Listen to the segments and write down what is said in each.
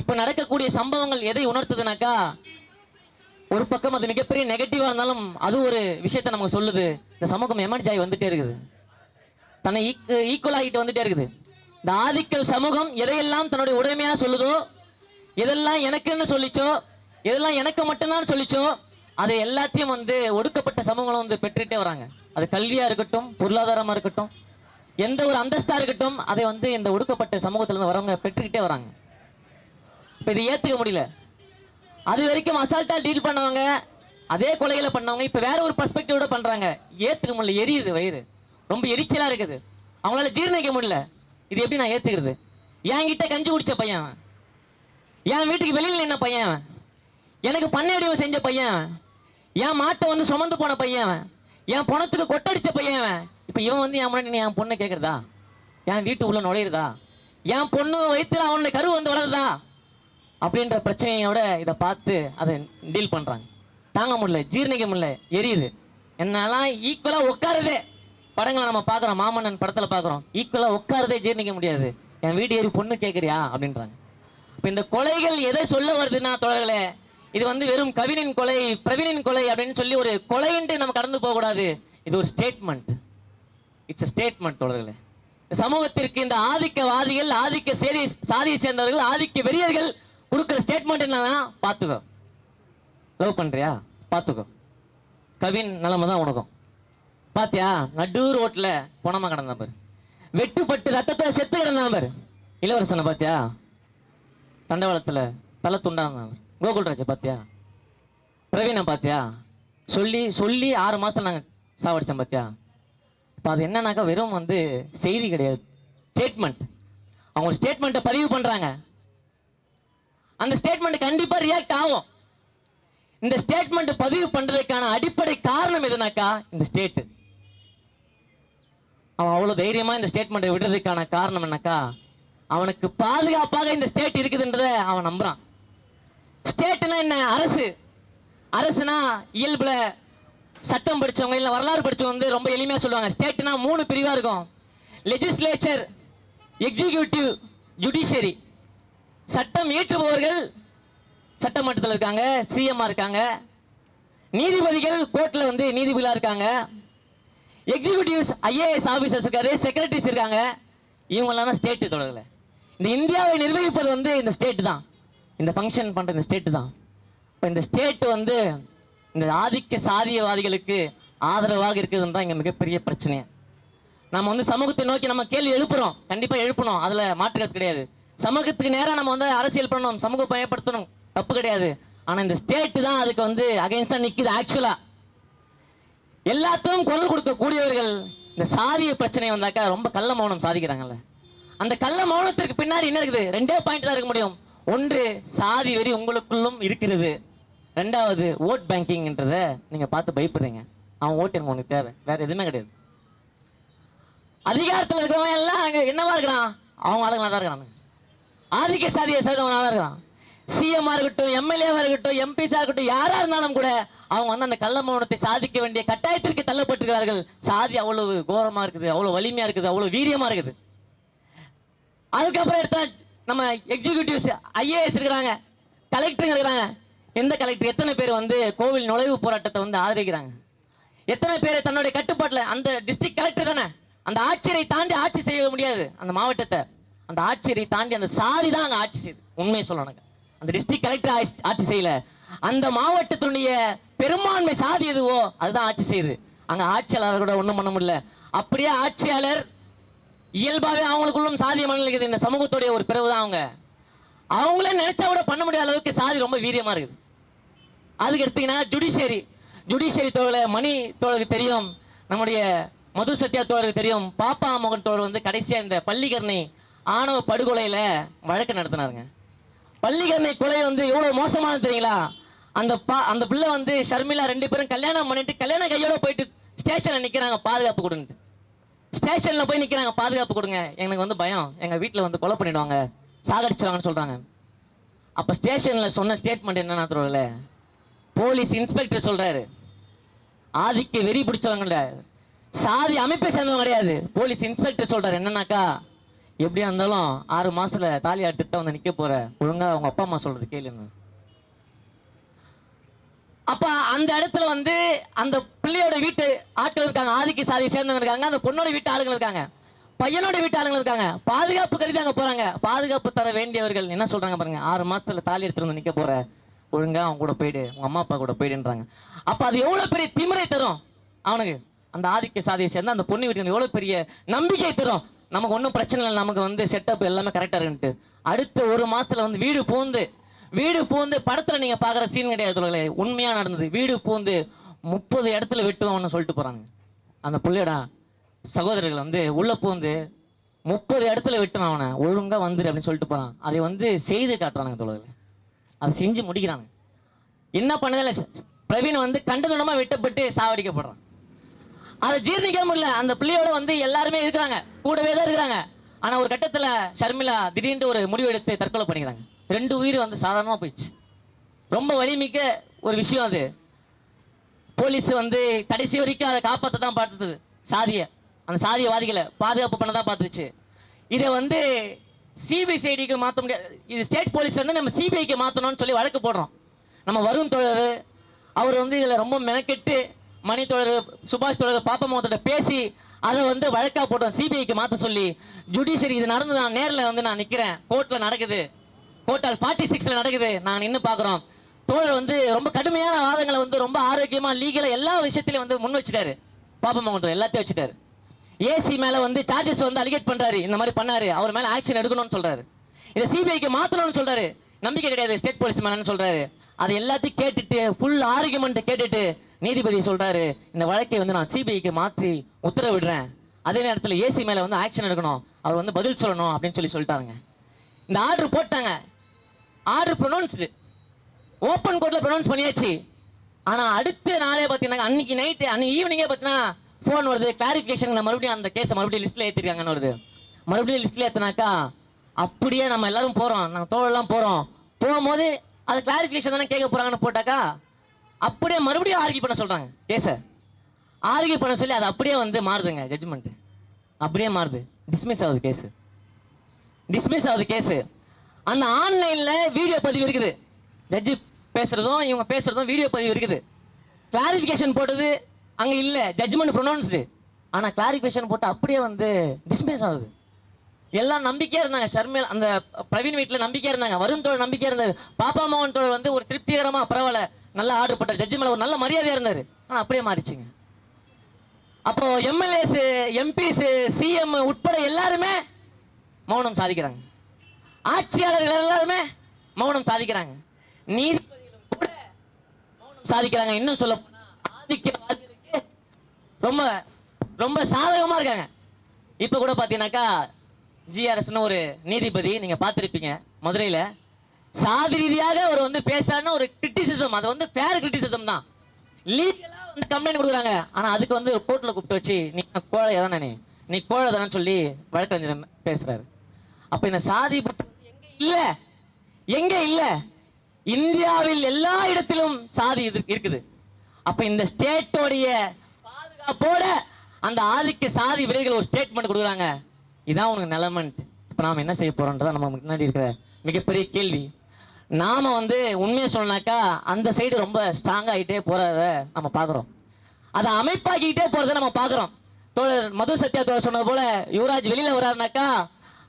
இப்ப நடக்கக்கூடிய சம்பவங்கள் எதை உணர்த்துதுனாக்கா ஒரு பக்கம் அது மிகப்பெரிய நெகட்டிவா இருந்தாலும் அது ஒரு விஷயத்தை நமக்கு சொல்லுது. இந்த சமூகம் எமர்ஜ் ஆகி வந்துட்டே இருக்குது. தன்னை ஈக்குவல் ஆகிட்டு வந்துட்டே இருக்குது. இந்த ஆதிக்கல் சமூகம் எதையெல்லாம் தன்னுடைய உடைமையா சொல்லுதோ எதெல்லாம் எனக்குன்னு சொல்லிச்சோ எதெல்லாம் எனக்கு மட்டும்தான் சொல்லிச்சோ அதை எல்லாத்தையும் வந்து ஒடுக்கப்பட்ட சமூகம் வந்து பெற்றுட்டே வராங்க. அது கல்வியா இருக்கட்டும் பொருளாதாரமா இருக்கட்டும் எந்த ஒரு அந்தஸ்தா இருக்கட்டும் அதை வந்து இந்த ஒடுக்கப்பட்ட சமூகத்துல இருந்து வரவங்க பெற்றுக்கிட்டே வராங்க. இப்போ இதை ஏற்றுக்க முடியல. அது வரைக்கும் அசால்ட்டாக டீல் பண்ணவங்க அதே கொலைகளை பண்ணவங்க இப்போ வேற ஒரு பர்ஸ்பெக்டிவோட பண்ணுறாங்க ஏற்றுக்க முடியல எரியுது வயிறு. ரொம்ப எரிச்சலாக இருக்குது. அவங்களால ஜீரணிக்க முடியல. இது எப்படி நான் ஏத்துக்கிறது? என்கிட்ட கஞ்சி குடித்த பையன் என் வீட்டுக்கு வெளியில் என்ன பையன் அவன். எனக்கு பண்ணையடிவை செஞ்ச பையன் என் மாட்டை வந்து சுமந்து போன பையன் அவன். என் பணத்துக்கு கொட்டடிச்ச பையன் இப்போ இவன் வந்து என் முன்னாடி என் பொண்ணை கேட்குறதா என் வீட்டு உள்ள நுழையிறதா? என் பொண்ணு வயிற்றுல அவனுடைய கரு வந்து வளருதா? அப்படின்ற பிரச்சனையோட இதை பார்த்து அதை டீல் பண்ணுறாங்க தாங்க முடியல ஜீரணிக்க முடியல எரியுது. என்னெல்லாம் ஈக்குவலாக உட்காருதே. படங்களை நம்ம பார்க்குறோம் மாமன்னன் படத்தில் பார்க்குறோம். ஈக்குவலாக உட்காருதே ஜீர்ணிக்க முடியாது. என் வீடு ஏறி பொண்ணு கேட்குறியா? அப்படின்றாங்க. இப்போ இந்த கொலைகள் எதை சொல்ல வருதுன்னா தொடர்களே இது வந்து வெறும் கவினின் கொலை பிரவீனின் கொலை அப்படின்னு சொல்லி ஒரு கொலைன்ட்டு நம்ம கடந்து போகக்கூடாது. இது ஒரு ஸ்டேட்மெண்ட் இட்ஸ் ஸ்டேட்மெண்ட் தொடர்களே சமூகத்திற்கு இந்த ஆதிக்கவாதிகள் ஆதிக்க சேரி சாதியை சேர்ந்தவர்கள் ஆதிக்க வெறியர்கள் கொடுக்குற ஸ்டேட்மெண்ட் என்னன்னா பார்த்துக்கோ லவ் பண்றியா? பார்த்துக்கோ கவின் நிலைமை தான் உனக்கும். பாத்தியா? நடு ரோட்ல பொணமா கிடந்தான் பாரு. வெட்டுப்பட்டு ரத்தத்துல செத்து கிடந்தான் பாரு. இளவரசனை பாத்தியா? தண்டவாளத்துல தலை துண்டாந்தான் பாரு. கோகுல்ராஜை பாத்தியா? பிரவீனை பாத்தியா? சொல்லி சொல்லி ஆறு மாசத்துல நாங்க சாவடிச்சோம் பாத்தியா? இப்போ அது என்னன்னாக்கா வெறும் வந்து செய்தி கிடையாது. ஸ்டேட்மெண்ட் அவங்க ஸ்டேட்மெண்ட்டை பதிவு பண்ணுறாங்க அந்த ஸ்டேட்மெண்ட் கண்டிப்பா ரியாக்ட் ஆகும். இந்த ஸ்டேட்மெண்ட் பதிவு பண்றதுக்கான அடிப்படை காரணம் எதுனாக்கா? இந்த ஸ்டேட் அவன் அவ்வளவு தைரியமா இந்த ஸ்டேட்மெண்ட்டை விடுறதுக்கான காரணம் என்னக்கா? அவனுக்கு பாதுகாப்பாக இந்த ஸ்டேட் இருக்குதுன்றத அவன் நம்புறான். ஸ்டேட்னா என்ன? அரசு. அரசுனா இயல்புல சட்டம் படிச்சவங்க இல்ல வரலாறு படிச்சவங்க வந்து ரொம்ப எளிமையா சொல்லுவாங்க. ஸ்டேட்னா மூணு பிரிவா இருக்கும். லெஜிஸ்லேச்சர் எக்ஸிகியூட்டிவ் ஜுடிஷியரி சட்டம் இயற்றுபவர்கள் சட்டமன்றத்தில் இருக்காங்க சிஎம்ஆர் இருக்காங்க. நீதிபதிகள் கோர்ட்டில் வந்து நீதிபதிகளாக இருக்காங்க. எக்ஸிகியூட்டிவ்ஸ் ஐஏஎஸ் ஆஃபீஸர்ஸ் இருக்காரு செக்ரட்டரிஸ் இருக்காங்க. இவங்கெல்லாம் ஸ்டேட்டு தொடரல இந்த இந்தியாவை நிர்வகிப்பது வந்து இந்த ஸ்டேட்டு தான். இந்த ஃபங்க்ஷன் பண்ணுற இந்த ஸ்டேட்டு தான். இப்போ இந்த ஸ்டேட்டு வந்து இந்த ஆதிக்க சாதியவாதிகளுக்கு ஆதரவாக இருக்குதுன்னு தான் இங்கே மிகப்பெரிய பிரச்சனை நம்ம வந்து சமூகத்தை நோக்கி நம்ம கேள்வி எழுப்புறோம். கண்டிப்பாக எழுப்பணும் அதில் மாற்றுக்கிறது கிடையாது. சமூகத்துக்கு நேராக நம்ம வந்து அரசியல் பண்ணணும் சமூக பயப்படுத்தணும் தப்பு கிடையாது. ஆனா இந்த ஸ்டேட் தான் அதுக்கு வந்து அகைன்ஸ்டா நிக்குது ஆக்சுவலா எல்லாத்துக்கும் குரல் கொடுக்க கூடியவர்கள் இந்த சாதிய பிரச்சனை வந்தாக்கா ரொம்ப கள்ள மௌனம் சாதிக்கிறாங்கல்ல. அந்த கள்ள மௌனத்திற்கு பின்னாடி என்ன இருக்குது? ரெண்டே பாயிண்ட் தான் இருக்க முடியும். ஒன்று சாதி வெறி உங்களுக்குள்ளும் இருக்கிறது. ரெண்டாவது ஓட் பேங்கிங்ன்றத நீங்க பார்த்து பயப்படுறீங்க. அவன் ஓட்டு எனக்கு உனக்கு தேவை. வேற எதுவுமே கிடையாது. அதிகாரத்தில் இருக்கிறவன் எல்லாம் அங்கே என்னவா இருக்கிறான் அவங்க ஆளுங்களா தான் இருக்கிறானுங்க ஆதிக்க சாதியை சேர்ந்தவனா தான் இருக்கிறான் சிஎம்ஆ இருக்கட்டும் எம்எல்ஏவா இருக்கட்டும் எம்பிஸா இருக்கட்டும் யாரா இருந்தாலும் கூட அவங்க வந்து அந்த கள்ள மௌனத்தை சாதிக்க வேண்டிய கட்டாயத்திற்கு தள்ளப்பட்டிருக்கிறார்கள். சாதி அவ்வளவு கோரமா இருக்குது அவ்வளவு வலிமையா இருக்குது அவ்வளவு வீரியமா இருக்குது. அதுக்கப்புறம் எடுத்தா நம்ம எக்ஸிகியூட்டிவ்ஸ் ஐஏஎஸ் இருக்கிறாங்க கலெக்டர் இருக்கிறாங்க. எந்த கலெக்டர் எத்தனை பேர் வந்து கோவில் நுழைவு போராட்டத்தை வந்து ஆதரிக்கிறாங்க? எத்தனை பேர் தன்னுடைய கட்டுப்பாட்டில் அந்த டிஸ்ட்ரிக்ட் கலெக்டர் தானே? அந்த ஆட்சியரை தாண்டி ஆட்சி செய்ய முடியாது அந்த மாவட்டத்தை. அந்த ஆட்சியரை தாண்டி அந்த சாதி தான் அங்கே ஆட்சி செய்யுது உண்மையை சொல்லணுங்க. அந்த டிஸ்ட்ரிக்ட் கலெக்டர் ஆட்சி செய்யல. அந்த மாவட்டத்தினுடைய பெரும்பான்மை சாதி எதுவோ அதுதான் ஆட்சி செய்யுது. அங்கே ஆட்சியாளர் கூட ஒன்றும் பண்ண முடியல. அப்படியே ஆட்சியாளர் இயல்பாகவே அவங்களுக்குள்ளும் சாதிய மனநிலை இந்த சமூகத்துடைய ஒரு பிறகு தான் அவங்க. அவங்களே நினைச்சா கூட பண்ண முடியாத அளவுக்கு சாதி ரொம்ப வீரியமாக இருக்குது. அதுக்கு எடுத்தீங்கன்னா ஜுடிஷியரி ஜுடிஷியரி தோழ மணி தோழருக்கு தெரியும். நம்முடைய மது சத்யா தோழருக்கு தெரியும். பாப்பா மோகன் தோழர் வந்து கடைசியாக இந்த பள்ளிக்கரணை ஆணவ படுகொலையில் வழக்கு நடத்தினாருங்க. பள்ளிக்கிழமை கொலை வந்து எவ்வளோ மோசமானது தெரியுங்களா? அந்த பா அந்த பிள்ளை வந்து ஷர்மிளா ரெண்டு பேரும் கல்யாணம் பண்ணிட்டு கல்யாண கையோட போயிட்டு ஸ்டேஷனில் நிற்கிறாங்க பாதுகாப்பு கொடுங்க ஸ்டேஷனில் போய் நிற்கிறாங்க பாதுகாப்பு கொடுங்க. எனக்கு வந்து பயம். எங்கள் வீட்டில் வந்து கொலை பண்ணிடுவாங்க. சாகடிச்சிடுவாங்கன்னு சொல்கிறாங்க அப்போ ஸ்டேஷனில் சொன்ன ஸ்டேட்மெண்ட் என்னன்னா தெரியல போலீஸ் இன்ஸ்பெக்டர் சொல்கிறாரு ஆதிக்க வெறி பிடிச்சவங்க சாதி அமைப்பை சேர்ந்தவங்க கிடையாது. போலீஸ் இன்ஸ்பெக்டர் சொல்கிறார் என்னன்னாக்கா எப்படியா இருந்தாலும் ஆறு மாசத்துல தாலி எடுத்துட்டு வந்து நிக்க போற ஒழுங்கா அவங்க அப்பா அம்மா சொல்றது கேளுங்க. அப்ப அந்த இடத்துல வந்து அந்த பிள்ளையோட வீட்டு ஆட்கள் இருக்காங்க ஆதிக்க சாதியை சேர்ந்தவங்க இருக்காங்க அந்த பொண்ணோட வீட்டு ஆளுங்க இருக்காங்க பையனோட வீட்டு ஆளுங்க இருக்காங்க பாதுகாப்பு கருதி அங்க போறாங்க. பாதுகாப்பு தர வேண்டியவர்கள் என்ன சொல்றாங்க பாருங்க ஆறு மாசத்துல தாலி எடுத்துட்டு வந்து நிக்க போற ஒழுங்கா அவங்க கூட போயிடு உங்க அம்மா அப்பா கூட போயிடுன்றாங்க. அப்ப அது எவ்வளவு பெரிய திமிரை தரும்? அவனுக்கு அந்த ஆதிக்க சாதியை சேர்ந்த அந்த பொண்ணு வீட்டுக்கு எவ்வளவு பெரிய நம்பிக்கை தரும்? நமக்கு ஒன்றும் பிரச்சனை இல்லை நமக்கு வந்து செட்டப் எல்லாமே கரெக்டாக இருக்குன்ட்டு அடுத்த ஒரு மாதத்தில் வந்து வீடு பூந்து வீடு பூந்து படத்தில் நீங்கள் பார்க்குற சீன் கிடையாது உண்மையாக நடந்தது. வீடு பூந்து முப்பது இடத்துல வெட்டுவோம்னு சொல்லிட்டு போகிறாங்க அந்த பிள்ளையோட சகோதரர்கள் வந்து உள்ளே பூந்து முப்பது இடத்துல வெட்டுவான் அவனை ஒழுங்காக வந்துரு அப்படின்னு சொல்லிட்டு போகிறான் அதை வந்து செய்து காட்டுறானுங்க தொழில் அதை செஞ்சு முடிக்கிறாங்க என்ன பண்ணதில்லை? பிரவீன் வந்து கண்டனமாக வெட்டப்பட்டு சாவடிக்கப்படுறான். அதை ஜீர்ணிக்க முடியல. அந்த பிள்ளையோட வந்து எல்லாருமே இருக்கிறாங்க. கூடவே தான் இருக்கிறாங்க. ஆனா ஒரு கட்டத்துல ஷர்மிளா திடீர்னு ஒரு முடிவு எடுத்து தற்கொலை பண்ணிக்கிறாங்க. ரெண்டு உயிர் வந்து சாதாரணமா போயிடுச்சு. ரொம்ப வலிமிக்க ஒரு விஷயம் அது. போலீஸ் வந்து கடைசி வரைக்கும் அதை காப்பாற்ற தான் பார்த்தது. சாதியை. அந்த சாதியவாதிகளை பாதுகாப்பு பண்ண தான் பார்த்துச்சு. இதை வந்து சிபிசிஐடிக்கு மாற்ற முடியாது இது ஸ்டேட் போலீஸ் வந்து நம்ம சிபிஐக்கு மாற்றணும்னு சொல்லி வழக்கு போடுறோம். நம்ம வரும் தோழர் அவர் வந்து இதில் ரொம்ப மெனக்கெட்டு மணி தோழர் சுபாஷ் தோழர் பாப்பமோகத்தோட பேசி அதை வந்து வழக்கா போட்டோம். சிபிஐக்கு மாற்ற சொல்லி ஜுடிஷியரி இது நடந்து நான் நேரில் வந்து நான் நிற்கிறேன் கோர்ட்டில் நடக்குது. கோர்ட்டால் ஃபார்ட்டி சிக்ஸில் நடக்குது. நான் நின்று பார்க்குறோம். தோழர் வந்து ரொம்ப கடுமையான வாதங்களை வந்து ரொம்ப ஆரோக்கியமா லீகலா எல்லா விஷயத்திலையும் வந்து முன் வச்சுட்டாரு. பாப்பமோகன் எல்லாத்தையும் வச்சுட்டாரு. ஏசி மேல வந்து சார்ஜஸ் வந்து அலிகேட் பண்றாரு. இந்த மாதிரி பண்ணாரு. அவர் மேல ஆக்ஷன் எடுக்கணும்னு சொல்றாரு. இதை சிபிஐக்கு மாத்தணும்னு சொல்றாரு. நம்பிக்கை கிடையாது. ஸ்டேட் போலீஸ் மேலன்னு சொல்றாரு. அது எல்லாத்தையும் கேட்டுட்டு ஃபுல் ஆர்குமெண்ட் கேட்டுட்டு நீதிபதி சொல்றாரு இந்த வழக்கை வந்து நான் சிபிஐக்கு மாற்றி உத்தரவிடுறேன். அதே நேரத்தில் ஏசி மேல வந்து ஆக்ஷன் எடுக்கணும். அவர் வந்து பதில் சொல்லணும் அப்படின்னு சொல்லி சொல்லிட்டாங்க இந்த ஆர்டர் போட்டாங்க. ஆர்டர் ப்ரொனவுன்ஸ்டு ஓப்பன் கோர்ட்ல ப்ரொனவுன்ஸ் பண்ணியாச்சு. ஆனா அடுத்த நாளே பார்த்தீங்கன்னா அன்னைக்கு நைட்டு அன்னைக்கு ஈவினிங்கே பார்த்தீங்கன்னா ஃபோன் வருது. கிளாரிஃபிகேஷன் மறுபடியும் அந்த கேஸை மறுபடியும் லிஸ்ட்ல ஏற்றிருக்காங்கன்னு வருது. மறுபடியும் லிஸ்ட்ல ஏற்றினாக்கா அப்படியே நம்ம எல்லாரும் போறோம். நாங்கள் தோழெல்லாம் போறோம். போகும்போது அது கிளாரிஃபிகேஷன் தானே கேட்க போறாங்கன்னு போட்டாக்கா அப்படியே மறுபடியும் ஆர்கியூ பண்ண சொல்றாங்க. கேஸை ஆர்கியூ பண்ண சொல்லி அது அப்படியே வந்து மாறுதுங்க ஜட்ஜ்மெண்ட்டு அப்படியே மாறுது. டிஸ்மிஸ் ஆகுது கேஸு டிஸ்மிஸ் ஆகுது கேஸு அந்த ஆன்லைனில் வீடியோ பதிவு இருக்குது. ஜட்ஜு பேசுகிறதும் இவங்க பேசுறதும் வீடியோ பதிவு இருக்குது. கிளாரிஃபிகேஷன் போட்டது அங்கே இல்லை. ஜட்ஜ்மெண்ட் ப்ரொனவுன்ஸ்டு ஆனால் கிளாரிஃபிகேஷன் போட்டு அப்படியே வந்து டிஸ்மிஸ் ஆகுது. எல்லாம் நம்பிக்கையாக இருந்தாங்க. ஷர்மில் அந்த பிரவீன் வீட்டில் நம்பிக்கையாக இருந்தாங்க. வருண் தோழர் நம்பிக்கையாக இருந்தது பாப்பா மோகன் தோழர் வந்து ஒரு திருப்திகரமாக பரவாயில்ல. நல்லா ஆர்டர் போட்டார். ஜட்ஜி மேலே ஒரு நல்ல மரியாதையாக இருந்தார். ஆனால் அப்படியே மாறிச்சுங்க. அப்போ எம்எல்ஏஸ் எம்பிஸ் சிஎம் உட்பட எல்லாருமே மௌனம் சாதிக்கிறாங்க. ஆட்சியாளர்கள் எல்லாருமே மௌனம் சாதிக்கிறாங்க. நீதிபதிகளும் கூட மௌனம் சாதிக்கிறாங்க. இன்னும் சொல்ல போனா ஆதிக்கவாதிகளுக்கு ரொம்ப ரொம்ப சாதகமா இருக்காங்க. இப்போ கூட பார்த்தீங்கன்னாக்கா ஜிஆர்எஸ்னு ஒரு நீதிபதி நீங்கள் பார்த்துருப்பீங்க மதுரையில். சாதி ரீதியாக அவர் வந்து பேசுறாருன்னா ஒரு கிரிட்டிசிசம் அது வந்து ஃபேர் கிரிட்டிசிசம் தான். லீகலா வந்து கம்ப்ளைண்ட் கொடுக்குறாங்க. ஆனா அதுக்கு வந்து கோர்ட்ல கூப்பிட்டு வச்சு நீ கோழை தானே நீ? நீ கோழை தானே சொல்லி வழக்கறிஞர் பேசுறாரு. அப்ப இந்த சாதி எங்க இல்ல? எங்க இல்ல? இந்தியாவில் எல்லா இடத்திலும் சாதி இது இருக்குது. அப்ப இந்த ஸ்டேட்டோடைய பாதுகாப்போட அந்த ஆதிக்க சாதி விரைகள் ஒரு ஸ்டேட்மெண்ட் கொடுக்குறாங்க. இதான் உனக்கு நிலைமன்ட் இப்போ நாம் என்ன செய்ய போறோம்ன்றதான் நம்ம முன்னாடி இருக்கிற மிகப்பெரிய கேள்வி. நாம வந்து உண்மையை சொன்னாக்கா அந்த சைடு ரொம்ப ஸ்ட்ராங் ஆகிட்டே போறத நம்ம பாக்குறோம் அதை அமைப்பாக்கிட்டே போறதை நம்ம பாக்குறோம் தோழர் மது சத்யா தோழர் சொன்னது போல யுவராஜ் வெளியில வர்றாருனாக்கா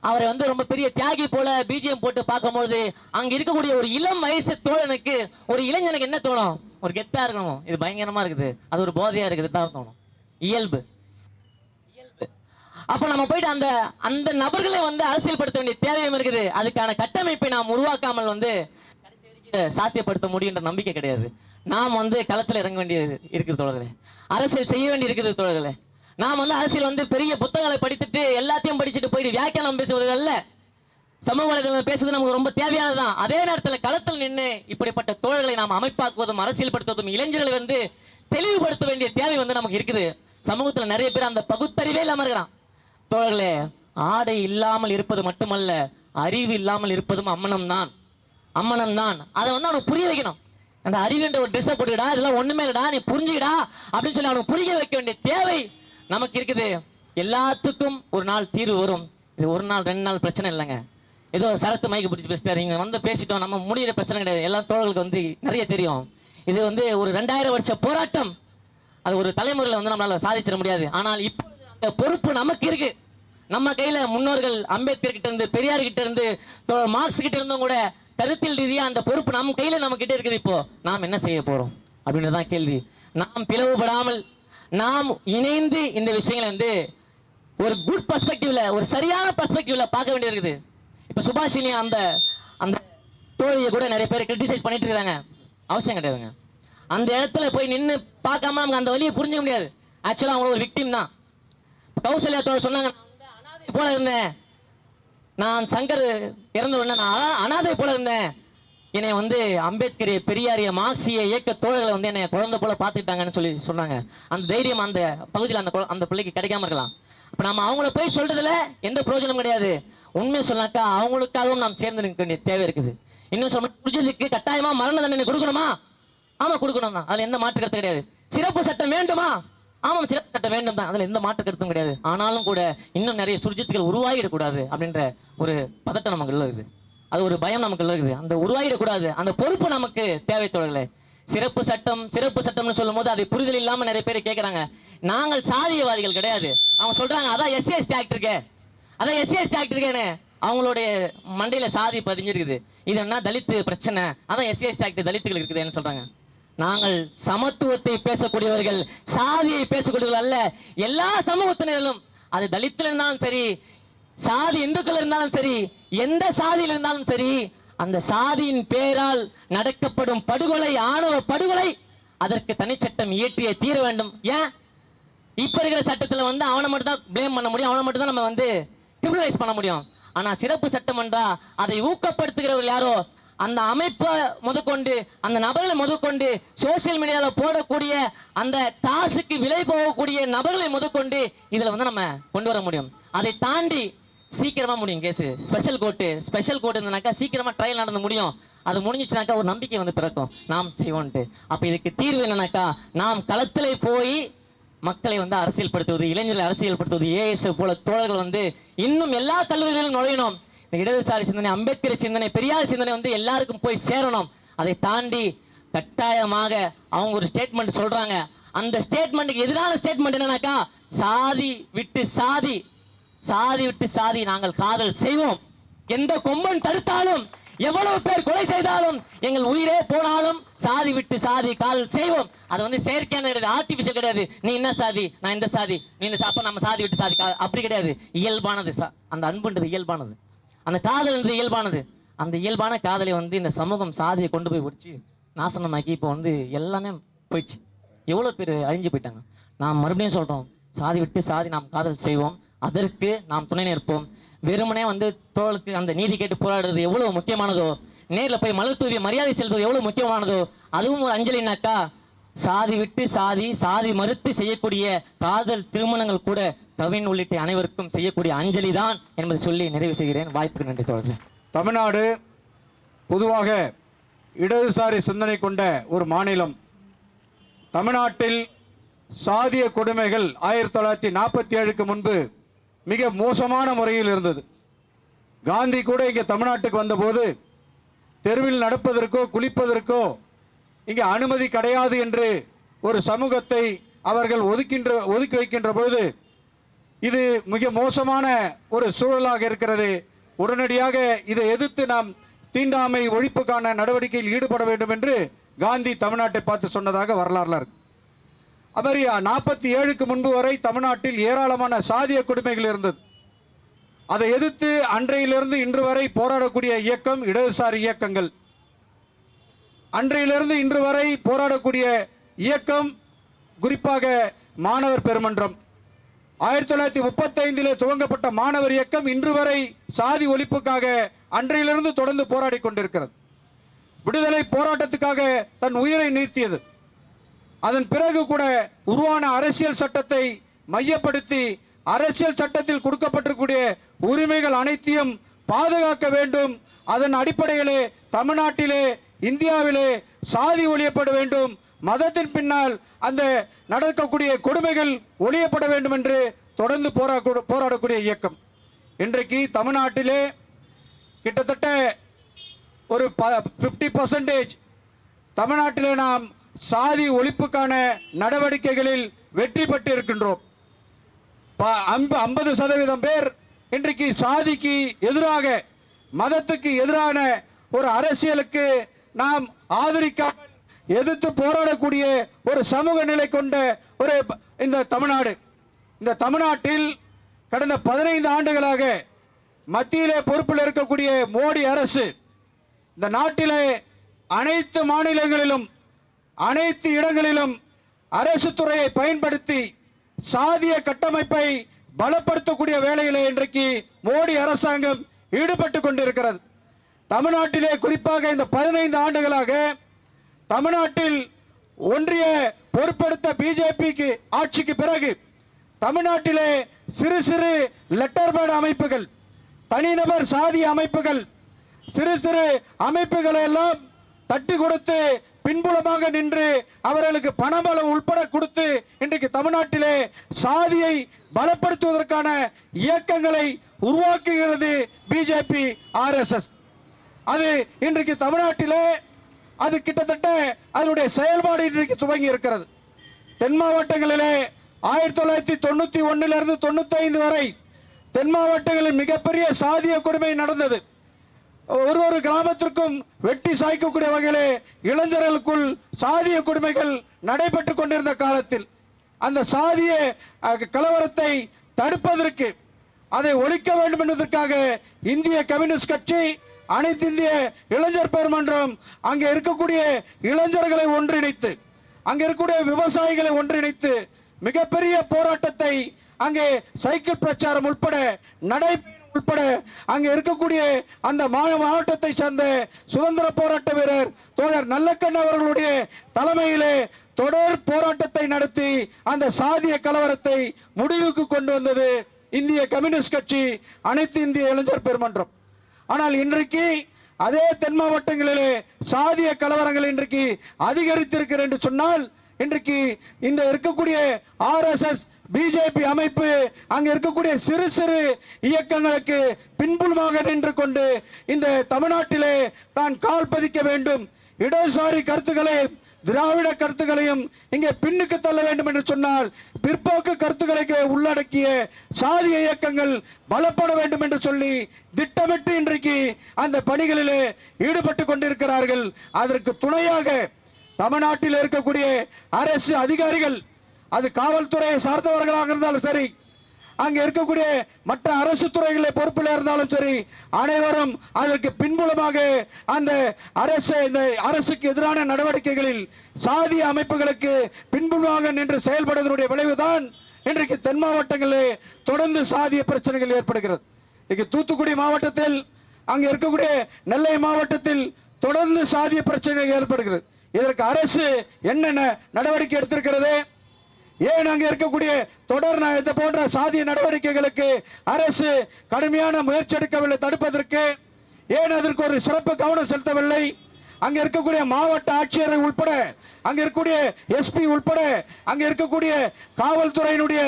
அவரை வந்து ரொம்ப பெரிய தியாகி போல பிஜிஎம் போட்டு பார்க்கும்போது அங்க இருக்கக்கூடிய ஒரு இளம் வயசு தோழனுக்கு ஒரு இளைஞனுக்கு என்ன தோணும்? ஒரு கெத்தா இருக்கணும். இது பயங்கரமா இருக்குது. அது ஒரு போதையா இருக்குது தான் தோணும். இயல்பு. அப்போ நம்ம போயிட்டு அந்த அந்த நபர்களை வந்து அரசியல்படுத்த வேண்டிய தேவையும் இருக்குது. அதுக்கான கட்டமைப்பை நாம் உருவாக்காமல் வந்து சாத்தியப்படுத்த முடியுன்ற நம்பிக்கை கிடையாது. நாம் வந்து களத்தில் இறங்க வேண்டியது இருக்குது தோழர்களே. அரசியல் செய்ய வேண்டி இருக்குது தோழர்களே. நாம் வந்து அரசியல் வந்து பெரிய புத்தகங்களை படித்துட்டு எல்லாத்தையும் படிச்சுட்டு போயிட்டு வியாக்கியானம் பேசுவது அல்ல. சமூக வலைதளம் பேசுறது நமக்கு ரொம்ப தேவையானதுதான். அதே நேரத்தில் களத்தில் நின்று இப்படிப்பட்ட தோழர்களை நாம் அமைப்பாக்குவதும் அரசியல்படுத்துவதும் இளைஞர்களை வந்து தெளிவுபடுத்த வேண்டிய தேவை வந்து நமக்கு இருக்குது. சமூகத்தில் நிறைய பேர் அந்த பகுத்தறிவே இல்லாம இருக்கிறான். தோழர்களே ஆடை இல்லாமல் இருப்பது மட்டுமல்ல அறிவு இல்லாமல் இருப்பதும் அம்மனம் தான் அம்மனம் தான் அதை வந்து அவனுக்கு புரிய வைக்கணும். அந்த அறிவுன்ற ஒரு ட்ரெஸ்ஸை போட்டுக்கிடா இதெல்லாம் ஒண்ணுமே இல்லடா நீ புரிஞ்சுக்கிடா அப்படின்னு சொல்லி அவனுக்கு புரிய வைக்க வேண்டிய தேவை நமக்கு இருக்குது. எல்லாத்துக்கும் ஒரு நாள் தீர்வு வரும். இது ஒரு நாள் ரெண்டு நாள் பிரச்சனை இல்லைங்க. ஏதோ சரத்து மைக்கு பிடிச்சி பேசிட்டாரு. இங்கே வந்து பேசிட்டோம் நம்ம முடியிற பிரச்சனை கிடையாது. எல்லா தோழர்களுக்கு வந்து நிறைய தெரியும். இது வந்து ஒரு ரெண்டாயிரம் வருஷ போராட்டம். அது ஒரு தலைமுறையில் வந்து நம்மளால சாதிச்சிட முடியாது. ஆனால் இப்போ பொறுப்பு நமக்கு இருக்கு. நம்ம கையில முன்னோர்கள் அம்பேத்கர் கிட்ட இருந்து பெரியார் கிட்ட இருந்து மார்க்ஸ் கிட்ட இருந்தும் கூட கருத்தில் ரீதியா அந்த பொறுப்பு நம்ம கையில நம்ம கிட்ட இருக்குது இப்போ. நாம் என்ன செய்ய போறோம்? அப்படின்றதான் கேள்வி. நாம் பிளவுபடாமல் நாம் இணைந்து இந்த விஷயங்களை வந்து ஒரு குட் பர்ஸ்பெக்டிவ்ல ஒரு சரியான பர்ஸ்பெக்டிவ்ல பார்க்க வேண்டியிருக்குது இப்ப சுபாஷினி அந்த அந்த தோழியை கூட நிறைய பேர் கிரிட்டிசைஸ் பண்ணிட்டு இருக்காங்க அவசியம் கிடையாதுங்க. அந்த இடத்துல போய் நின்று பார்க்காம நமக்கு அந்த வழியை புரிஞ்சுக்க முடியாது. ஆக்சுவலா அவங்க ஒரு விக்டிம் தான். கௌசல்யத்தோட கௌசல்யா சொன்னாங்க போல இருந்தேன். நான் சங்கர் இறந்த உடனே நான் அனாதை போல இருந்தேன். என்னை வந்து அம்பேத்கர் பெரியாரிய மார்க்சிய இயக்க தோழர்களை வந்து என்னை குழந்தை போல பார்த்துக்கிட்டாங்கன்னு சொல்லி சொன்னாங்க. அந்த தைரியம் அந்த பகுதியில் அந்த குழ- அந்த பிள்ளைக்கு கிடைக்காம இருக்கலாம். இப்போ நம்ம அவங்கள போய் சொல்றதுல எந்த பிரயோஜனம் கிடையாது. உண்மையை சொன்னாக்கா அவங்களுக்காகவும் நாம் சேர்ந்து நிற்க வேண்டிய தேவை இருக்குது. இன்னும் சொன்ன புரிஞ்சதுக்கு கட்டாயமா மரண தண்டனை கொடுக்கணுமா? ஆமா கொடுக்கணும் தான் அதில் எந்த மாற்று கருத்து கிடையாது. சிறப்பு சட்டம் வேண்டுமா? ஆமாம் சிறப்பு கட்ட வேண்டும் தான். அதில் எந்த மாற்று கருத்தும் கிடையாது. ஆனாலும் கூட இன்னும் நிறைய சுர்ஜித்துகள் உருவாகிடக்கூடாது அப்படின்ற ஒரு பதட்டம் நமக்கு இருக்குது அது ஒரு பயம் நமக்கு இருக்குது அந்த உருவாகிடக்கூடாது. அந்த பொறுப்பு நமக்கு தேவை தோழர்களே. சிறப்பு சட்டம் சிறப்பு சட்டம்னு சொல்லும் போது அதை புரிதல் இல்லாம நிறைய பேர் கேட்கறாங்க நாங்கள் சாதியவாதிகள் கிடையாது. அவங்க சொல்றாங்க அதான் எஸ்சி எஸ்டி ஆக்ட் இருக்கே. அதான் எஸ்சி எஸ்டி ஆக்ட் இருக்கேன்னு. அவங்களுடைய மண்டையில சாதி பதிஞ்சிருக்குது. இது என்ன? தலித்து பிரச்சனை. அதான் எஸ்சி எஸ்டி ஆக்ட் தலித்துகள் இருக்குதுன்னு சொல்றாங்க. நாங்கள் சமத்துவத்தை பேசக்கூடியவர்கள் சாதியை பேசக்கூடியவர்கள் அல்ல எல்லா சமூகத்தினர்களும் அது தலித்தில் இருந்தாலும் சரி சாதி இந்துக்கள் இருந்தாலும் சரி எந்த சாதியில் இருந்தாலும் சரி அந்த சாதியின் பெயரால் நடக்கப்படும் படுகொலை ஆணவ படுகொலை அதற்கு தனிச்சட்டம் இயற்றிய தீர வேண்டும். ஏன்? இப்ப இருக்கிற சட்டத்துல வந்து அவனை மட்டும் தான் பிளேம் பண்ண முடியும் அவனை மட்டும் தான் நம்ம வந்து கிரிமினலைஸ் பண்ண முடியும். ஆனா சிறப்பு சட்டம் என்றா அதை ஊக்கப்படுத்துகிறவர்கள் யாரோ? அந்த அமைப்பை முதற்கொண்டு அந்த நபர்களை முதற்கொண்டு சோசியல் மீடியாவில் போடக்கூடிய அந்த காசுக்கு விலை போகக்கூடிய நபர்களை முதற்கொண்டு இதில் வந்து நம்ம கொண்டு வர முடியும். அதை தாண்டி சீக்கிரமாக முடியும் case special court special court இருந்தனாக்கா சீக்கிரமாக ட்ரையல் நடந்து முடியும். அது முடிஞ்சிச்சுனாக்கா ஒரு நம்பிக்கை வந்து பிறக்கும். நாம் செய்வோன்ட்டு. அப்போ இதுக்கு தீர்வு என்னன்னாக்கா நாம் களத்தில் போய் மக்களை வந்து அரசியல்படுத்துவது இளைஞர்களை அரசியல்படுத்துவது ஏஎஸ் போல தோழர்கள் வந்து இன்னும் எல்லா கல்லூரிகளிலும் நுழையணும். இடதுசாரி சிந்தனை அம்பேத்கர் சிந்தனை பெரியார் சிந்தனை வந்து எல்லாருக்கும் போய் சேரணும். அதை தாண்டி கட்டாயமாக அவங்க ஒரு ஸ்டேட்மெண்ட் சொல்றாங்க. அந்த ஸ்டேட்மெண்ட்டுக்கு எதிரான ஸ்டேட்மெண்ட் என்னன்னாக்கா சாதி விட்டு சாதி சாதி விட்டு சாதி நாங்கள் காதல் செய்வோம். எந்த கொம்பன் தடுத்தாலும் எவ்வளவு பேர் கொலை செய்தாலும் எங்கள் உயிரே போனாலும் சாதி விட்டு சாதி காதல் செய்வோம். அது வந்து செயற்கையான கிடையாது ஆர்டிபிஷியல் கிடையாது. நீ என்ன சாதி நான் இந்த சாதி நீ இந்த சா- அப்ப நம்ம சாதி விட்டு சாதி கா- அப்படி கிடையாது. இயல்பானது சா- அந்த அன்புன்றது இயல்பானது. அந்த காதல் வந்து இயல்பானது. அந்த இயல்பான காதலை வந்து இந்த சமூகம் சாதியை கொண்டு போய் பிடிச்சி நாசனமாக்கி இப்போ வந்து எல்லாமே போயிடுச்சு. எவ்வளோ பேர் அழிஞ்சு போயிட்டாங்க. நாம் மறுபடியும் சொல்கிறோம் சாதி விட்டு சாதி நாம் காதல் செய்வோம் அதற்கு நாம் துணை நிற்போம். வெறுமனே வந்து தோளுக்கு அந்த நீதி கேட்டு போராடுறது எவ்வளோ முக்கியமானதோ நேரில் போய் மலர் தூவி மரியாதை செல்வது எவ்வளோ முக்கியமானதோ அதுவும் ஒரு அஞ்சலினாக்கா சாதி விட்டு சாதி சாதி மறுத்து செய்யக்கூடிய காதல் திருமணங்கள் கூட கவின் உள்ளிட்ட அனைவருக்கும் செய்யக்கூடிய அஞ்சலி தான் என்பதை சொல்லி நிறைவு செய்கிறேன். வாய்ப்புக்கு நன்றி தொடர்கிறேன் தமிழ்நாடு பொதுவாக இடதுசாரி சிந்தனை கொண்ட ஒரு மாநிலம். தமிழ்நாட்டில் சாதிய கொடுமைகள் ஆயிரத்தி தொள்ளாயிரத்தி நாற்பத்தி ஏழுக்கு முன்பு மிக மோசமான முறையில் இருந்தது. காந்தி கூட இங்கே தமிழ்நாட்டுக்கு வந்தபோது தெருவில் நடப்பதற்கோ குளிப்பதற்கோ இங்கே அனுமதி கிடையாது என்று ஒரு சமூகத்தை அவர்கள் ஒதுக்கின்ற ஒதுக்கி வைக்கின்ற பொழுது இது மிக மோசமான ஒரு சூழலாக இருக்கிறது. உடனடியாக இதை எதிர்த்து நாம் தீண்டாமை ஒழிப்புக்கான நடவடிக்கையில் ஈடுபட வேண்டும் என்று காந்தி தமிழ்நாட்டை பார்த்து சொன்னதாக வரலாறுல இருக்கு. அவர் நாற்பத்தி ஏழுக்கு முன்பு வரை தமிழ்நாட்டில் ஏராளமான சாதிய கொடுமைகள் இருந்தது. அதை எதிர்த்து அன்றையிலிருந்து இன்று வரை போராடக்கூடிய இயக்கம் இடதுசாரி இயக்கங்கள். அன்றையிலிருந்து இன்று வரை போராடக்கூடிய இயக்கம் குறிப்பாக மாணவர் பெருமன்றம். ஆயிரத்தி தொள்ளாயிரத்தி முப்பத்தைந்திலே துவங்கப்பட்ட மாணவர் இயக்கம் இன்று வரை சாதி ஒழிப்புக்காக அன்றையிலிருந்து தொடர்ந்து போராடி கொண்டிருக்கிறது. விடுதலை போராட்டத்துக்காக தன் உயிரை நீர்த்தியது. அதன் பிறகு கூட உருவான அரசியல் சட்டத்தை மையப்படுத்தி அரசியல் சட்டத்தில் கொடுக்கப்பட்டிருக்கூடிய உரிமைகள் அனைத்தையும் பாதுகாக்க வேண்டும். அதன் அடிப்படையிலே தமிழ்நாட்டிலே இந்தியாவிலே சாதி ஒழியப்பட வேண்டும் மதத்தின் பின்னால் அந்த நடக்கக்கூடிய கொடுமைகள் ஒழியப்பட வேண்டும் என்று தொடர்ந்து போரா போராடக்கூடிய இயக்கம். இன்றைக்கு தமிழ்நாட்டிலே கிட்டத்தட்ட ஒரு ஃபிஃப்டி பர்சன்டேஜ் தமிழ்நாட்டிலே நாம் சாதி ஒழிப்புக்கான நடவடிக்கைகளில் வெற்றி பெற்று இருக்கின்றோம் ஐம்பது சதவீதம் பேர் இன்றைக்கு சாதிக்கு எதிராக மதத்துக்கு எதிரான ஒரு அரசியலுக்கு நாம் ஆதரிக்காமல் எதிர்த்து போராடக்கூடிய ஒரு சமூக நிலை கொண்ட ஒரு இந்த தமிழ்நாடு. இந்த தமிழ்நாட்டில் கடந்த பதினைந்து ஆண்டுகளாக மத்தியிலே பொறுப்பில் இருக்கக்கூடிய மோடி அரசு இந்த நாட்டிலே அனைத்து மாநிலங்களிலும் அனைத்து இடங்களிலும் அரசு துறையை பயன்படுத்தி சாதிய கட்டமைப்பை பலப்படுத்தக்கூடிய வேலையிலே இன்றைக்கு மோடி அரசாங்கம் ஈடுபட்டு கொண்டிருக்கிறது. தமிழ்நாட்டிலே குறிப்பாக இந்த பதினைந்து ஆண்டுகளாக தமிழ்நாட்டில் ஒன்றிய பொறுப்பெடுத்த பிஜேபிக்கு ஆட்சிக்கு பிறகு தமிழ்நாட்டிலே சிறு சிறு லெட்டர் பேட் அமைப்புகள் தனிநபர் சாதி அமைப்புகள் சிறு சிறு அமைப்புகளை எல்லாம் தட்டி கொடுத்து பின்புலமாக நின்று அவர்களுக்கு பணபலம் உள்பட கொடுத்து இன்றைக்கு தமிழ்நாட்டிலே சாதியை பலப்படுத்துவதற்கான இயக்கங்களை உருவாக்குகிறது பிஜேபி ஆர்எஸ்எஸ் அது இன்றைக்கு தமிழ்நாட்டிலே அது கிட்டத்தட்ட அதனுடைய செயல்பாடு இன்றைக்கு துவங்கி இருக்கிறது. தென் மாவட்டங்களிலே ஆயிரத்தி தொள்ளாயிரத்தி தொண்ணூத்தி ஒன்னிலிருந்து தொண்ணூத்தி வரை தென் மாவட்டங்களில் மிகப்பெரிய சாதிய கொடுமை நடந்தது. ஒரு ஒரு கிராமத்திற்கும் வெட்டி சாய்க்கக்கூடிய வகையிலே இளைஞர்களுக்குள் சாதிய கொடுமைகள் நடைபெற்று கொண்டிருந்த காலத்தில் அந்த சாதிய கலவரத்தை தடுப்பதற்கு அதை ஒழிக்க வேண்டும் என்பதற்காக இந்திய கம்யூனிஸ்ட் கட்சி அனைத்து இந்திய இளைஞர் பெருமன்றம் அங்கே இருக்கக்கூடிய இளைஞர்களை ஒன்றிணைத்து அங்கே இருக்கக்கூடிய விவசாயிகளை ஒன்றிணைத்து மிகப்பெரிய போராட்டத்தை அங்கே சைக்கிள் பிரச்சாரம் உட்பட நடை உட்பட அங்கே இருக்கக்கூடிய அந்த மா- மாவட்டத்தை சேர்ந்த சுதந்திர போராட்ட வீரர் தோழர் நல்லக்கண் அவர்களுடைய தலைமையிலே தொடர் போராட்டத்தை நடத்தி அந்த சாதிய கலவரத்தை முடிவுக்கு கொண்டு வந்தது இந்திய கம்யூனிஸ்ட் கட்சி அனைத்து இந்திய இளைஞர் பெருமன்றம். ஆனால் இன்றைக்கு அதே தென் மாவட்டங்களிலே சாதிய கலவரங்கள் இன்றைக்கு அதிகரித்திருக்கிறது என்று சொன்னால் இன்றைக்கு இந்த இருக்கக்கூடிய ஆர்எஸ்எஸ் பிஜேபி அமைப்பு அங்க இருக்கக்கூடிய சிறு சிறு இயக்கங்களுக்கு பின்புலமாக நின்று கொண்டு இந்த தமிழ்நாட்டிலே தான் கால் பதிக்க வேண்டும். இடதுசாரி கருத்துக்களை திராவிட கருத்துக்களையும் இங்கே பின்னுக்கு தள்ள வேண்டும் என்று சொன்னால் பிற்போக்கு கருத்துக்களை உள்ளடக்கிய சாதிய இயக்கங்கள் பலப்பட வேண்டும் என்று சொல்லி திட்டமிட்டு இன்றைக்கு அந்த பணிகளிலே ஈடுபட்டு கொண்டிருக்கிறார்கள். அதற்கு துணையாக தமிழ்நாட்டில் இருக்கக்கூடிய அரசு அதிகாரிகள் அது காவல்துறையை சார்ந்தவர்களாக இருந்தாலும் சரி அங்க இருக்கக்கூடிய மற்ற அரசு துறைகளை பொறுப்பில் இருந்தாலும் சரி அனைவரும் அதற்கு பின்புலமாக அந்த அரசு இந்த அரசுக்கு எதிரான நடவடிக்கைகளில் சாதிய அமைப்புகளுக்கு பின்புலமாக நின்று செயல்படுவதனுடைய விளைவுதான் இன்றைக்கு தென் மாவட்டங்களில் தொடர்ந்து சாதிய பிரச்சனைகள் ஏற்படுகிறது. இன்னைக்கு தூத்துக்குடி மாவட்டத்தில் அங்க இருக்கக்கூடிய நெல்லை மாவட்டத்தில் தொடர்ந்து சாதிய பிரச்சனைகள் ஏற்படுகிறது. இதற்கு அரசு என்னென்ன நடவடிக்கை எடுத்திருக்கிறது? ஏன் அங்கே இருக்கக்கூடிய தொடர் இது போன்ற சாதிய நடவடிக்கைகளுக்கு அரசு கடுமையான முயற்சி எடுக்கவில்லை தடுப்பதற்கு? ஏன் அதற்கு ஒரு சிறப்பு கவனம் செலுத்தவில்லை? அங்க இருக்கக்கூடிய மாவட்ட ஆட்சியர் உள்பட அங்க இருக்கக்கூடிய எஸ்பி உள்பட அங்க இருக்கக்கூடிய காவல்துறையினுடைய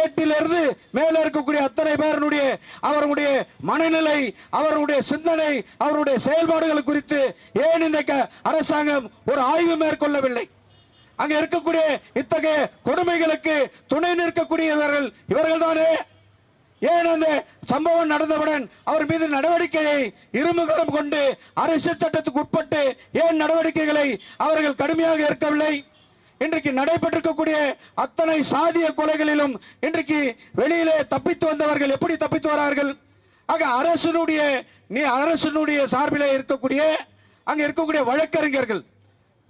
ஏட்டிலிருந்து மேல இருக்கக்கூடிய அத்தனை பேருடைய அவர்களுடைய மனநிலை அவர்களுடைய சிந்தனை அவருடைய செயல்பாடுகள் குறித்து ஏன் இன்றைக்கு அரசாங்கம் ஒரு ஆய்வு மேற்கொள்ளவில்லை? அங்க இருக்கக்கூடிய இத்தகைய கொடுமைகளுக்கு துணை நிற்கக்கூடியவர்கள் இவர்கள் தானே ஏன் அந்த சம்பவம் நடந்தவுடன் அவர் மீது நடவடிக்கையை இருமுகரம் கொண்டு அரசியல் சட்டத்துக்கு உட்பட்டு ஏன் நடவடிக்கைகளை அவர்கள் கடுமையாக ஏற்கவில்லை? இன்றைக்கு நடைபெற்றிருக்கக்கூடிய அத்தனை சாதிய கொலைகளிலும் இன்றைக்கு வெளியிலே தப்பித்து வந்தவர்கள் எப்படி தப்பித்து வரார்கள்? ஆக அரசனுடைய நீ அரசனுடைய சார்பிலே இருக்கக்கூடிய அங்க இருக்கக்கூடிய வழக்கறிஞர்கள்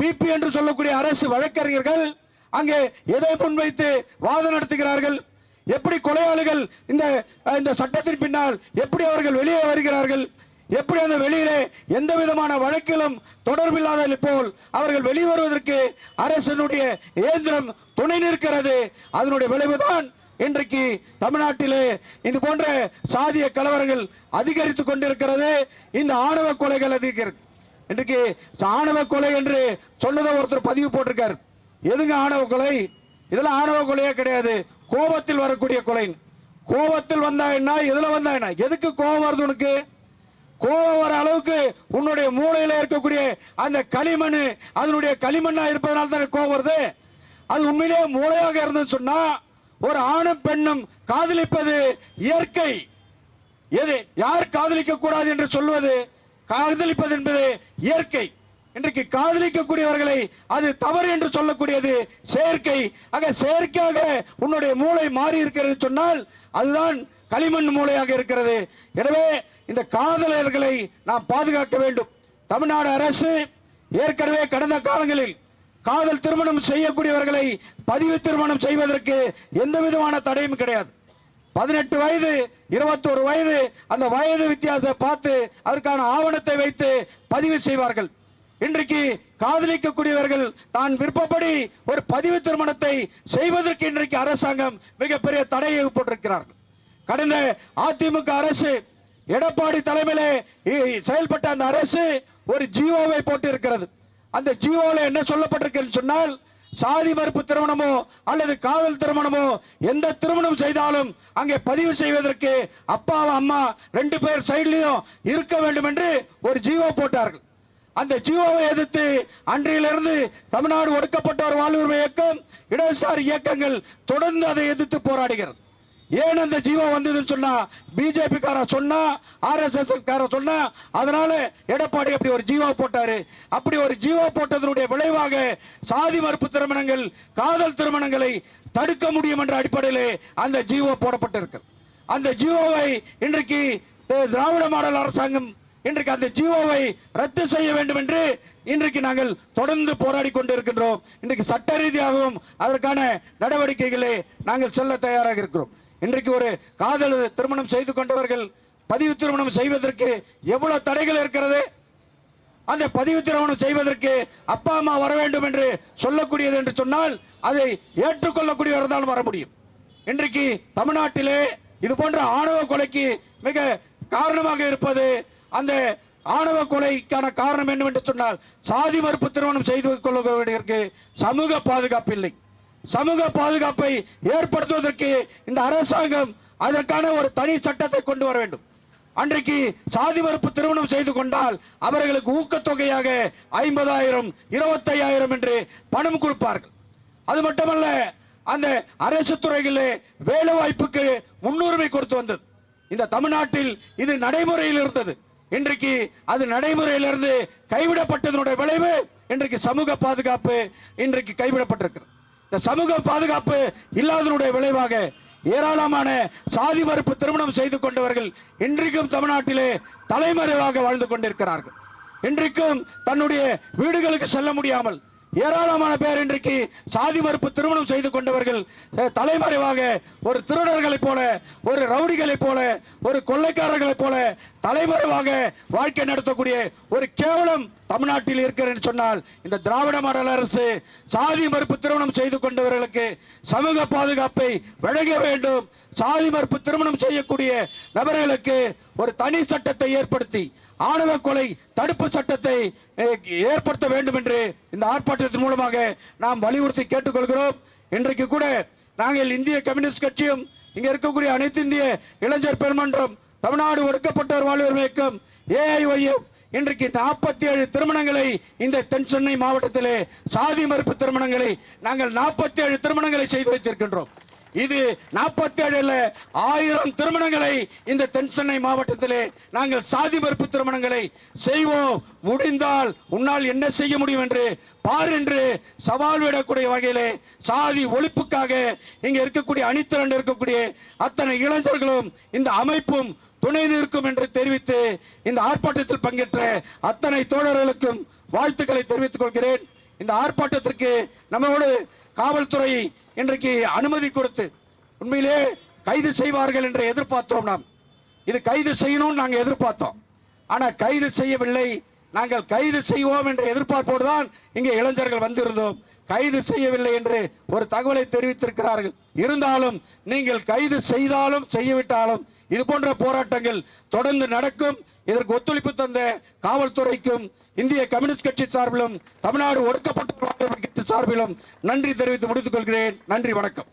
பிபி என்று சொல்லக்கூடிய அரசு வழக்கறிஞர்கள் அங்கே எதை முன்வைத்து வாதம் நடத்துகிறார்கள்? எப்படி கொலையாளிகள் இந்த இந்த சட்டத்தின் பின்னால் எப்படி அவர்கள் வெளியே வருகிறார்கள்? எப்படி அந்த வெளியிலே எந்த விதமான வழக்கிலும் தொடர்பில்லாத போல் அவர்கள் வெளிவருவதற்கு அரசனுடைய இயந்திரம் துணை நிற்கிறது. அதனுடைய விளைவுதான் இன்றைக்கு தமிழ்நாட்டிலே இது போன்ற சாதிய கலவரங்கள் அதிகரித்துக் கொண்டிருக்கிறது. இந்த ஆணவ கொலைகள் அதிகரிக்கிறது இன்றைக்கு ஆணவ கொலை என்று சொன்னதை ஒருத்தர் பதிவு போட்டிருக்கார். எதுங்க ஆணவ கொலை? இதெல்லாம் ஆணவ கொலையே கிடையாது. கோபத்தில் வரக்கூடிய கொலை. கோபத்தில் வந்தா என்ன? எதுல வந்தா என்ன? எதுக்கு கோபம் வருது உனக்கு? கோபம் வர அளவுக்கு உன்னுடைய மூளையில இருக்கக்கூடிய அந்த களிமண் அதனுடைய களிமண்ணா இருப்பதனால தான் கோபம் வருது? அது உண்மையிலேயே மூளையாக இருந்ததுன்னு சொன்னா ஒரு ஆணும் பெண்ணும் காதலிப்பது இயற்கை. எது? யார் காதலிக்க கூடாது என்று சொல்வது? காதலிப்பது என்பது இயற்கை. இன்றைக்கு காதலிக்கக்கூடியவர்களை அது தவறு என்று சொல்லக்கூடியது செயற்கை. ஆக செயற்கையாக உன்னுடைய மூளை மாறி இருக்கிறது சொன்னால் அதுதான் களிமண் மூளையாக இருக்கிறது. எனவே இந்த காதலர்களை நாம் பாதுகாக்க வேண்டும். தமிழ்நாடு அரசு ஏற்கனவே கடந்த காலங்களில் காதல் திருமணம் செய்யக்கூடியவர்களை பதிவு திருமணம் செய்வதற்கு எந்த விதமான தடையும் கிடையாது. பதினெட்டு வயது இருபத்தோரு வயது அந்த வயது வித்தியாசத்தை பார்த்து அதற்கான ஆவணத்தை வைத்து பதிவு செய்வார்கள். இன்றைக்கு காதலிக்கக்கூடியவர்கள் தான் விருப்பப்படி ஒரு பதிவு திருமணத்தை செய்வதற்கு இன்றைக்கு அரசாங்கம் மிகப்பெரிய தடையை போட்டிருக்கிறார்கள். கடந்த அதிமுக அரசு எடப்பாடி தலைமையிலே இ- செயல்பட்ட அந்த அரசு ஒரு ஜியோவை போட்டு இருக்கிறது அந்த ஜியோவில் என்ன சொல்லப்பட்டிருக்குன்னு சொன்னால் சாதி மறுப்பு திருமணமோ அல்லது காதல் திருமணமோ எந்த திருமணம் செய்தாலும் அங்கே பதிவு செய்வதற்கு அப்பாவும் அம்மா ரெண்டு பேர் சைட்லையும் இருக்க வேண்டும் என்று ஒரு ஜீவோ போட்டார்கள். அந்த ஜீவோவை எதிர்த்து அன்றையிலிருந்து தமிழ்நாடு ஒடுக்கப்பட்டோர் வாழ்வுரிமை இயக்கம் இடதுசாரி இயக்கங்கள் தொடர்ந்து அதை எதிர்த்து போராடுகிறது. ஏன் அந்த ஜீவம் வந்ததுன்னு சொன்னா? பிஜேபி கார சொன்னா ஆர்எஸ்எஸ் கார சொன்னா அதனால எடப்பாடி அப்படி ஒரு ஜீவா போட்டாரு. அப்படி ஒரு ஜீவா போட்டதனுடைய விளைவாக சாதி மறுப்பு திருமணங்கள் காதல் திருமணங்களை தடுக்க முடியும் என்ற அடிப்படையிலே அந்த ஜீவோ போடப்பட்டிருக்கு. அந்த ஜீவோவை இன்றைக்கு திராவிட மாடல் அரசாங்கம் இன்றைக்கு அந்த ஜீவோவை ரத்து செய்ய வேண்டும் என்று இன்றைக்கு நாங்கள் தொடர்ந்து போராடி கொண்டிருக்கின்றோம். இன்றைக்கு சட்ட ரீதியாகவும் அதற்கான நடவடிக்கைகளை நாங்கள் செல்ல தயாராக இருக்கிறோம். இன்றைக்கு ஒரு காதல் திருமணம் செய்து கொண்டவர்கள் பதிவு திருமணம் செய்வதற்கு எவ்வளவு தடைகள் இருக்கிறது? அந்த பதிவு திருமணம் செய்வதற்கு அப்பா அம்மா வர வேண்டும் என்று சொல்லக்கூடியது என்று சொன்னால் அதை ஏற்றுக்கொள்ளக்கூடியவர் தான் வர முடியும். இன்றைக்கு தமிழ்நாட்டிலே இது போன்ற ஆணவ கொலைக்கு மிக காரணமாக இருப்பது அந்த ஆணவ கொலைக்கான காரணம் என்னவென்று சொன்னால் சாதி மறுப்பு திருமணம் செய்து கொள்ளக்கூடியவருக்கு சமூக பாதுகாப்பு இல்லை. சமூக பாதுகாப்பை ஏற்படுத்துவதற்கு இந்த அரசாங்கம் அதற்கான ஒரு தனி சட்டத்தை கொண்டு வர வேண்டும். அன்றைக்கு சாதி மறுப்பு திருமணம் செய்து கொண்டால் அவர்களுக்கு ஊக்கத்தொகையாக ஐம்பதாயிரம் இருபத்தையாயிரம் என்று பணம் கொடுப்பார்கள். அது மட்டுமல்ல அந்த அரசு துறைகளிலே வேலை வாய்ப்புக்கு முன்னுரிமை கொடுத்து வந்தது. இந்த தமிழ்நாட்டில் இது நடைமுறையில் இருந்தது. இன்றைக்கு அது நடைமுறையிலிருந்து கைவிடப்பட்டதனுடைய விளைவு இன்றைக்கு சமூக பாதுகாப்பு இன்றைக்கு கைவிடப்பட்டிருக்கிறது. இந்த சமூக பாதுகாப்பு இல்லாதனுடைய விளைவாக ஏராளமான சாதி மறுப்பு திருமணம் செய்து கொண்டவர்கள் இன்றைக்கும் தமிழ்நாட்டிலே தலைமறைவாக வாழ்ந்து கொண்டிருக்கிறார்கள். இன்றைக்கும் தன்னுடைய வீடுகளுக்கு செல்ல முடியாமல் ஏராளமான பேர் இன்றைக்கு சாதி மறுப்பு திருமணம் செய்து கொண்டவர்கள் தலைமறைவாக ஒரு திருடர்களைப் போல ஒரு ரவுடிகளைப் போல ஒரு கொள்ளைக்காரர்களைப் போல தலைமறைவாக வாழ்க்கை நடத்தக்கூடிய ஒரு கேவலம் தமிழ்நாட்டில் இருக்கிறேன் சொன்னால் இந்த திராவிட மாடல் அரசு சாதி மறுப்பு திருமணம் செய்து கொண்டவர்களுக்கு சமூக பாதுகாப்பை வழங்க வேண்டும். சாதி மறுப்பு திருமணம் செய்யக்கூடிய நபர்களுக்கு ஒரு தனி சட்டத்தை ஏற்படுத்தி ஆணவ கொலை தடுப்பு சட்டத்தை ஏற்படுத்த வேண்டும் என்று இந்த ஆர்ப்பாட்டத்தின் மூலமாக நாம் வலியுறுத்தி கேட்டுக்கொள்கிறோம். இன்றைக்கு கூட நாங்கள் இந்திய கம்யூனிஸ்ட் கட்சியும் இங்க இருக்கக்கூடிய அனைத்து இந்திய இளைஞர் பெருமன்றம் தமிழ்நாடு ஒடுக்கப்பட்டோர் வாழ்வர் இயக்கம் ஏஐஒய்எஃப் இன்றைக்கு நாற்பத்தி ஏழு திருமணங்களை இந்த தென் சென்னை மாவட்டத்திலே சாதி மறுப்பு திருமணங்களை நாங்கள் நாற்பத்தி ஏழு திருமணங்களை செய்து வைத்திருக்கின்றோம். இது நாற்பத்தி ஏழுல ஆயிரம் திருமணங்களை இந்த தென் சென்னை மாவட்டத்திலே நாங்கள் சாதி மறுப்பு திருமணங்களை செய்வோம். முடிந்தால் உன்னால் என்ன செய்ய முடியும் என்று பார் என்று சவால் விடக்கூடிய வகையிலே சாதி ஒழிப்புக்காக இங்க இருக்கக்கூடிய அணித்திரண்டு இருக்கக்கூடிய அத்தனை இளைஞர்களும் இந்த அமைப்பும் துணை நிற்கும் என்று தெரிவித்து இந்த ஆர்ப்பாட்டத்தில் பங்கேற்ற அத்தனை தோழர்களுக்கும் வாழ்த்துக்களை தெரிவித்துக் கொள்கிறேன். இந்த ஆர்ப்பாட்டத்திற்கு நம்மளோடு காவல்துறை இன்றைக்கு அனுமதி கொடுத்து உண்மையிலே கைது செய்வார்கள் என்று எதிர்பார்த்தோம் நாம். இது கைது செய்யணும்னு நாங்கள் எதிர்பார்த்தோம். ஆனால் கைது செய்யவில்லை. நாங்கள் கைது செய்வோம் என்ற எதிர்பார்ப்போடு தான் இங்கே இளைஞர்கள் வந்திருந்தோம். கைது செய்யவில்லை என்று ஒரு தகவலை தெரிவித்திருக்கிறார்கள். இருந்தாலும் நீங்கள் கைது செய்தாலும் செய்யவிட்டாலும் இது போன்ற போராட்டங்கள் தொடர்ந்து நடக்கும். இதற்கு ஒத்துழைப்பு தந்த காவல்துறைக்கும் இந்திய கம்யூனிஸ்ட் கட்சி சார்பிலும் தமிழ்நாடு ஒடுக்கப்பட்ட சார்பிலும் நன்றி தெரிவித்து முடித்துக் கொள்கிறேன். நன்றி வணக்கம்.